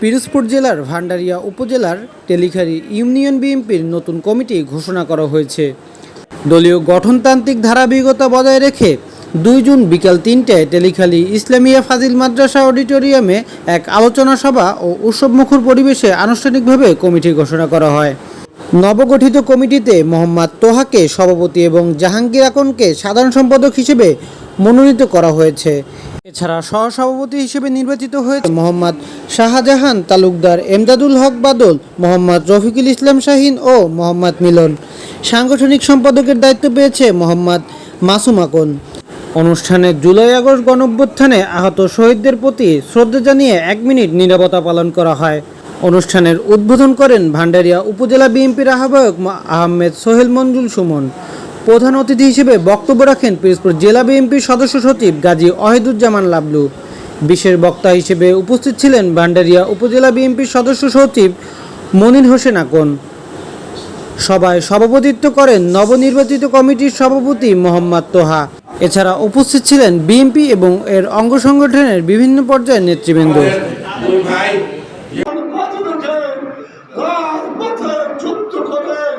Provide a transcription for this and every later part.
পিরোজপুর জেলার ভান্ডারিয়া উপজেলার টেলিখারি ইউনিয়ন বিএনপির নতুন কমিটি ঘোষণা করা হয়েছে। দলীয় গঠনতান্ত্রিক ধারাবাহিকতা বজায় রেখে দুই জুন বিকাল তিনটায় টেলিখালি ইসলামিয়া ফাজিল মাদ্রাসা অডিটোরিয়ামে এক আলোচনা সভা ও উৎসবমুখর পরিবেশে আনুষ্ঠানিকভাবে কমিটি ঘোষণা করা হয়। নবগঠিত কমিটিতে মোহাম্মদ তোহাকে সভাপতি এবং জাহাঙ্গীর আকনকে সাধারণ সম্পাদক হিসেবে মনোনীত করা হয়েছে। এছাড়া সহসভাপতি হিসেবে নির্বাচিত হয়েছে মোহাম্মদ শাহজাহান, তালুকদার এমদাদুল হক বাদল, মোহাম্মদ রফিকুল ইসলাম শাহিন ও মোহাম্মদ মিলন। সাংগঠনিক সম্পাদকের দায়িত্ব পেয়েছে মোহাম্মদ মাসুম আকন। অনুষ্ঠানে জুলাই আগস্ট গণঅভ্যুত্থানে আহত শহীদদের প্রতি শ্রদ্ধা জানিয়ে এক মিনিট নীরবতা পালন করা হয়। অনুষ্ঠানের উদ্বোধন করেন ভান্ডারিয়া উপজেলা বিএনপির আহ্বায়ক আহমেদ সোহেল মঞ্জুল সুমন। প্রধান অতিথি হিসেবে বক্তব্য রাখেন পিরোজপুর জেলা বিএনপির সদস্য সচিব গাজী অহেদুজ্জামান লাবলু বিশেষ বক্তা হিসেবে উপস্থিত ছিলেন ভান্ডারিয়া উপজেলা বিএনপির সদস্য সচিব মনির হোসেন আকন সভায় সভাপতিত্ব করেন নবনির্বাচিত কমিটির সভাপতি মোহাম্মদ তোহা এছাড়া উপস্থিত ছিলেন বিএনপি এবং এর অঙ্গ সংগঠনের বিভিন্ন পর্যায়ের নেতৃবৃন্দ বাজুকে করে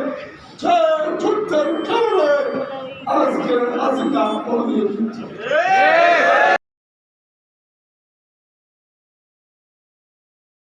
생각 하는 거는